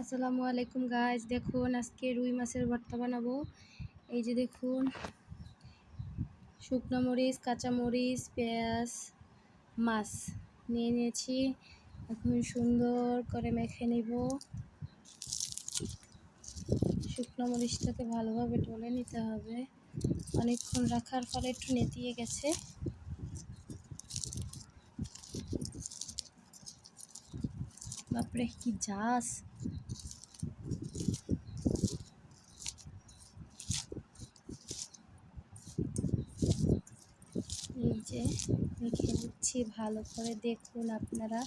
আসসালামু আলাইকুম গাইজ দেখুন আজকে রুই মাছের ভর্তা বানাবো। এই যে দেখুন, শুকনো মরিচ, কাঁচা মরিচ, পেঁয়াজ, মাছ নিয়ে নিয়েছি। এখন সুন্দর করে মেখে নিব। শুকনো মরিচটাকে ভালোভাবে ডলে নিতে হবে। অনেকক্ষণ রাখার ফলে একটু নেতিয়ে গেছে। বাপরে, কি জাস! এই যে, মেখে নিচ্ছি, ভালো করে দেখুন আপনারা।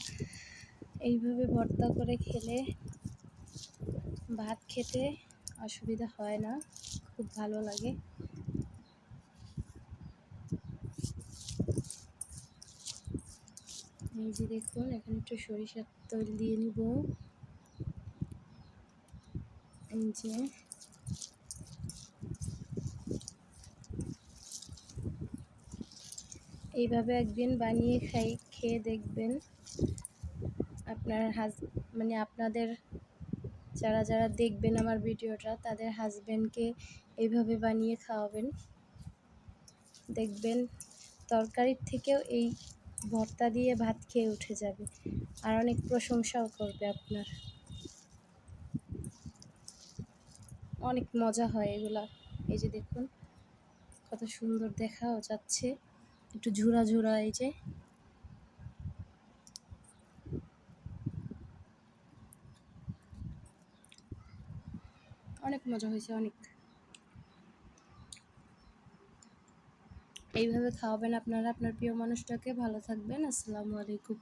এইভাবে ভর্তা করে খেলে ভাত খেতে অসুবিধা হয় না, খুব ভালো লাগে। এই যে দেখুন, এখানে একটু সরিষার তেল দিয়ে নিব। যে। এইভাবে একদিন বানিয়ে খাই, খেয়ে দেখবেন আপনার হাজ মানে আপনাদের যারা যারা দেখবেন আমার ভিডিওটা, তাদের হাজব্যান্ডকে এইভাবে বানিয়ে খাওয়াবেন। দেখবেন তরকারির থেকেও এই ভর্তা দিয়ে ভাত খেয়ে উঠে যাবে। আর অনেক প্রশংসাও করবে আপনার। অনেক মজা হয় এগুলা। এই যে দেখুন, কত সুন্দর দেখাও যাচ্ছে। একটু ঝুরা ঝুরা এই যে। অনেক মজা হয়েছে, অনেক। এইভাবে খাওয়াবেন আপনারা, আপনার প্রিয় মানুষটাকে। ভালো থাকবেন, আসসালামু আলাইকুম।